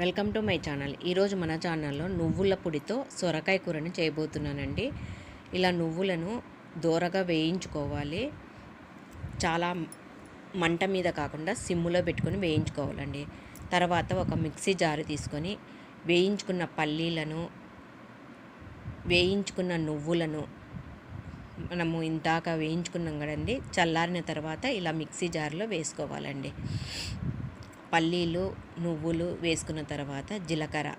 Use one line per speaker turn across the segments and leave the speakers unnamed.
Welcome to my channel. ఈరోజు మన ఛానల్లో నువ్వుల పొడితో సొరకాయ కూరని చేయబోతున్నానండి. ఇలా నువ్వులను దూరగా వేయించుకోవాలి. చాలా మంట మీద కాకుండా సిమ్ములో పెట్టుకొని వేయించుకోవాలండి. తర్వాత ఒక మిక్సీ జారు తీసుకొని వేయించుకున్న పల్లీలను వేయించుకున్న నువ్వులను మనము ఇంతాక వేయించుకున్నాం కదండి చల్లారిన తర్వాత ఇలా మిక్సీ జార్లో వేసుకోవాలండి. పల్లీలు నువ్వులు వేసుకున్న తర్వాత జీలకర్ర.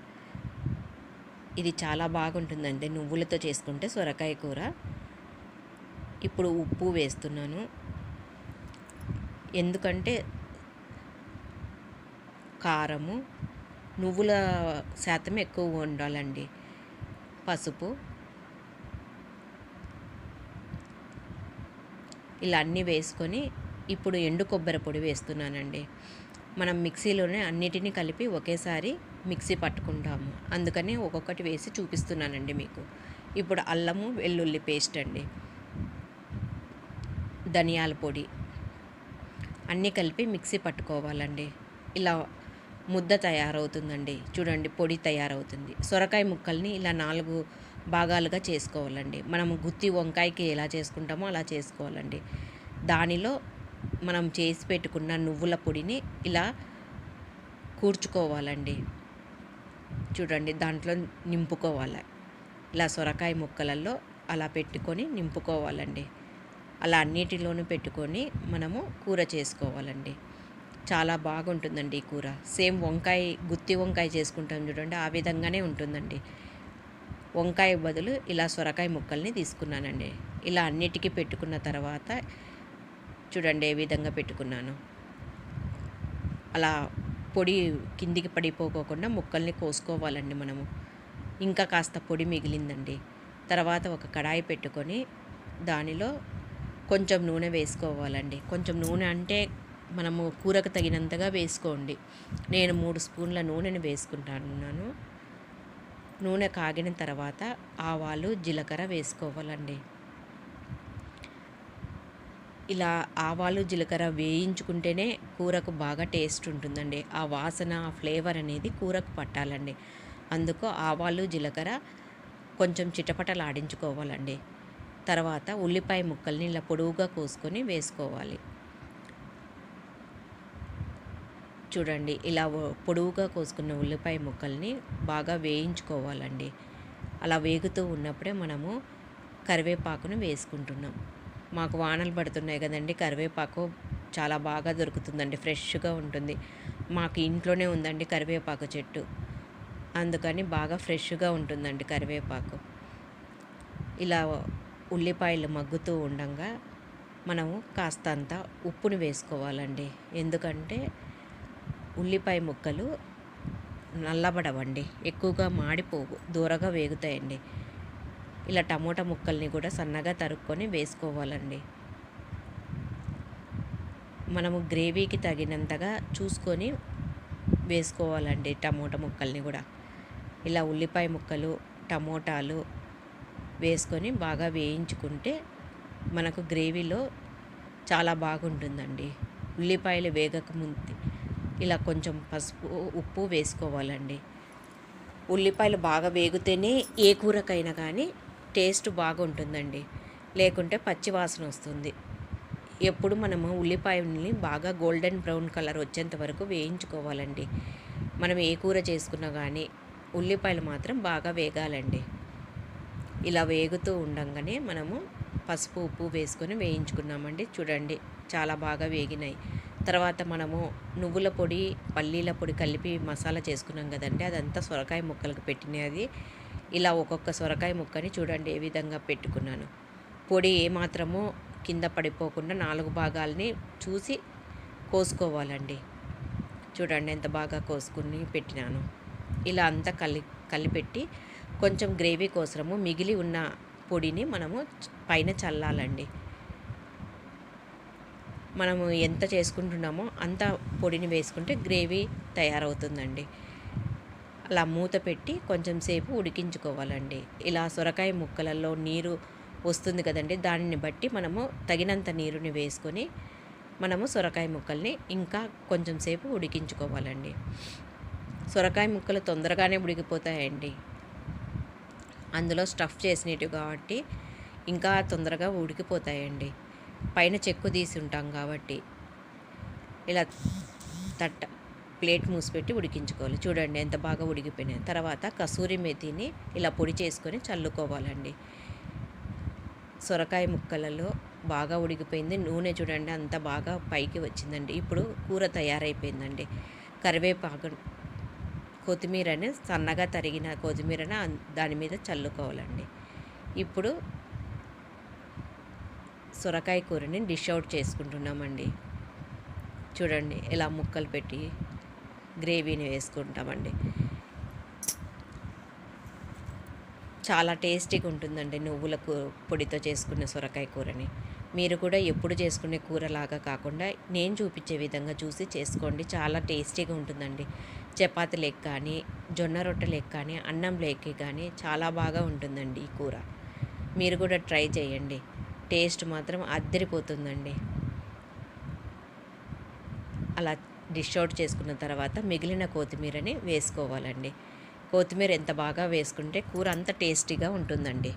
ఇది చాలా బాగుంటుందండి నువ్వులతో చేసుకుంటే సొరకాయ కూర. ఇప్పుడు ఉప్పు వేస్తున్నాను. ఎందుకంటే కారము నువ్వుల శాతం ఎక్కువ ఉండాలండి. పసుపు. ఇలా అన్నీ వేసుకొని ఇప్పుడు ఎండు కొబ్బరి పొడి వేస్తున్నానండి. మనం మిక్సీలోనే అన్నిటినీ కలిపి ఒకేసారి మిక్సీ పట్టుకుంటాము. అందుకని ఒక్కొక్కటి వేసి చూపిస్తున్నానండి మీకు. ఇప్పుడు అల్లము వెల్లుల్లి పేస్ట్ అండి. ధనియాల పొడి. అన్నీ కలిపి మిక్సీ పట్టుకోవాలండి. ఇలా ముద్ద తయారవుతుందండి. చూడండి పొడి తయారవుతుంది. సొరకాయ ముక్కల్ని ఇలా నాలుగు భాగాలుగా చేసుకోవాలండి. మనం గుత్తి వంకాయకి ఎలా చేసుకుంటామో అలా చేసుకోవాలండి. దానిలో మనం చేసి పెట్టుకున్న నువ్వుల పొడిని ఇలా కూర్చుకోవాలండి. చూడండి దాంట్లో నింపుకోవాలి. ఇలా సొరకాయ ముక్కలలో అలా పెట్టుకొని నింపుకోవాలండి. అలా అన్నిటిలోనూ పెట్టుకొని మనము కూర చేసుకోవాలండి. చాలా బాగుంటుందండి ఈ కూర. సేమ్ వంకాయ గుత్తి వంకాయ చేసుకుంటాం చూడండి ఆ విధంగానే ఉంటుందండి. వంకాయ బదులు ఇలా సొరకాయ ముక్కల్ని తీసుకున్నానండి. ఇలా అన్నిటికీ పెట్టుకున్న తర్వాత చూడండి ఏ విధంగా పెట్టుకున్నాను. అలా పొడి కిందికి పడిపోకోకుండా ముక్కల్ని కోసుకోవాలండి మనము. ఇంకా కాస్త పొడి మిగిలిందండి. తర్వాత ఒక కడాయి పెట్టుకొని దానిలో కొంచెం నూనె వేసుకోవాలండి. కొంచెం నూనె అంటే మనము కూరకు తగినంతగా వేసుకోండి. నేను మూడు స్పూన్ల నూనెని వేసుకుంటాను నూనె కాగిన తర్వాత ఆవాలు జీలకర్ర వేసుకోవాలండి. ఇలా ఆవాలు జీలకర్ర వేయించుకుంటేనే కూరకు బాగా టేస్ట్ ఉంటుందండి. ఆ వాసన ఆ ఫ్లేవర్ అనేది కూరకు పట్టాలండి. అందుకు ఆవాలు జీలకర్ర కొంచెం చిటపటలు ఆడించుకోవాలండి తర్వాత ఉల్లిపాయ ముక్కల్ని ఇలా పొడవుగా కోసుకొని వేసుకోవాలి. చూడండి ఇలా పొడవుగా కోసుకున్న ఉల్లిపాయ ముక్కల్ని బాగా వేయించుకోవాలండి. అలా వేగుతూ ఉన్నప్పుడే మనము కరివేపాకును వేసుకుంటున్నాం. మాకు వానలు పడుతున్నాయి కదండి కరివేపాకు చాలా బాగా దొరుకుతుందండి ఫ్రెష్గా ఉంటుంది. మాకు ఇంట్లోనే ఉందండి కరివేపాకు చెట్టు. అందుకని బాగా ఫ్రెష్గా ఉంటుందండి కరివేపాకు. ఇలా ఉల్లిపాయలు మగ్గుతూ ఉండగా మనము కాస్తంత ఉప్పుని వేసుకోవాలండి. ఎందుకంటే ఉల్లిపాయ ముక్కలు నల్లబడవండి ఎక్కువగా మాడిపోవు దూరగా వేగుతాయండి. ఇలా టమోటా ముక్కల్ని కూడా సన్నగా తరుక్కొని వేసుకోవాలండి. మనము గ్రేవీకి తగినంతగా చూసుకొని వేసుకోవాలండి టమోటా ముక్కల్ని కూడా. ఇలా ఉల్లిపాయ ముక్కలు టమోటాలు వేసుకొని బాగా వేయించుకుంటే మనకు గ్రేవీలో చాలా బాగుంటుందండి. ఉల్లిపాయలు వేగకముందు ఇలా కొంచెం పసుపు ఉప్పు వేసుకోవాలండి. ఉల్లిపాయలు బాగా వేగితేనే ఏ కూరకైనా కానీ టేస్ట్ బాగుంటుందండి. లేకుంటే పచ్చి వాసన వస్తుంది. ఎప్పుడు మనము ఉల్లిపాయని బాగా గోల్డెన్ బ్రౌన్ కలర్ వచ్చేంత వరకు వేయించుకోవాలండి. మనం ఏ కూర చేసుకున్నా కానీ ఉల్లిపాయలు మాత్రం బాగా వేగాలండి. ఇలా వేగుతూ ఉండంగానే మనము పసుపు ఉప్పు వేసుకొని వేయించుకున్నామండి. చూడండి చాలా బాగా వేగినాయి. తర్వాత మనము నువ్వుల పొడి పల్లీల పొడి కలిపి మసాలా చేసుకున్నాం కదండి. అదంతా సొరకాయ ముక్కలకు పెట్టినది. ఇలా ఒక్కొక్క సొరకాయ ముక్కని చూడండి ఏ విధంగా పెట్టుకున్నాను. పొడి ఏమాత్రమో కింద పడిపోకుండా నాలుగు భాగాల్ని చూసి కోసుకోవాలండి. చూడండి ఎంత బాగా కోసుకుని పెట్టినాను. ఇలా అంతా కలి కలిపెట్టి కొంచెం గ్రేవీ కోసము మిగిలి ఉన్న పొడిని మనము పైన చల్లాలండి. మనము ఎంత చేసుకుంటున్నామో అంత పొడిని వేసుకుంటే గ్రేవీ తయారవుతుందండి. అలా మూత పెట్టి కొంచెం సేపు ఉడికించుకోవాలండి. ఇలా సొరకాయ ముక్కలలో నీరు వస్తుంది కదండి దానిని బట్టి మనము తగినంత నీరుని వేసుకొని మనము సొరకాయ ముక్కల్ని ఇంకా కొంచెం సేపు ఉడికించుకోవాలండి. సొరకాయ ముక్కలు తొందరగానే ఉడికిపోతాయండి. అందులో స్టఫ్ చేసినట్టు కాబట్టి ఇంకా తొందరగా ఉడికిపోతాయండి. పైన చెక్కు తీసి ఉంటాం కాబట్టి ఇలా తట్ట ప్లేట్ మూసిపెట్టి ఉడికించుకోవాలి. చూడండి ఎంత బాగా ఉడికిపోయినాయి. తర్వాత కసూరి మెతిని ఇలా పొడి చేసుకొని చల్లుకోవాలండి. సొరకాయ ముక్కలలో బాగా ఉడికిపోయింది. నూనె చూడండి అంత బాగా పైకి వచ్చిందండి. ఇప్పుడు కూర తయారైపోయిందండి. కరివేపాకు కొత్తిమీరని సన్నగా తరిగిన కొత్తిమీరని దాని మీద చల్లుకోవాలండి. ఇప్పుడు సొరకాయ కూరని డిష్ అవుట్ చేసుకుంటున్నామండి. చూడండి ఎలా ముక్కలు పెట్టి గ్రేవీని వేసుకుంటామండి. చాలా టేస్టీగా ఉంటుందండి నువ్వుల కూ పొడితో చేసుకున్న సొరకాయ కూరని. మీరు కూడా ఎప్పుడు చేసుకునే కూరలాగా కాకుండా నేను చూపించే విధంగా చూసి చేసుకోండి. చాలా టేస్టీగా ఉంటుందండి. చపాతీ కానీ జొన్న రొట్టె కానీ అన్నం లెక్క కానీ చాలా బాగా ఉంటుందండి ఈ కూర. మీరు కూడా ట్రై చేయండి. టేస్ట్ మాత్రం అద్దరిపోతుందండి. అలా డిష్ అవుట్ చేసుకున్న తర్వాత మిగిలిన కొత్తిమీరని వేసుకోవాలండి. కొత్తిమీర ఎంత బాగా వేసుకుంటే కూర అంత టేస్టీగా ఉంటుందండి.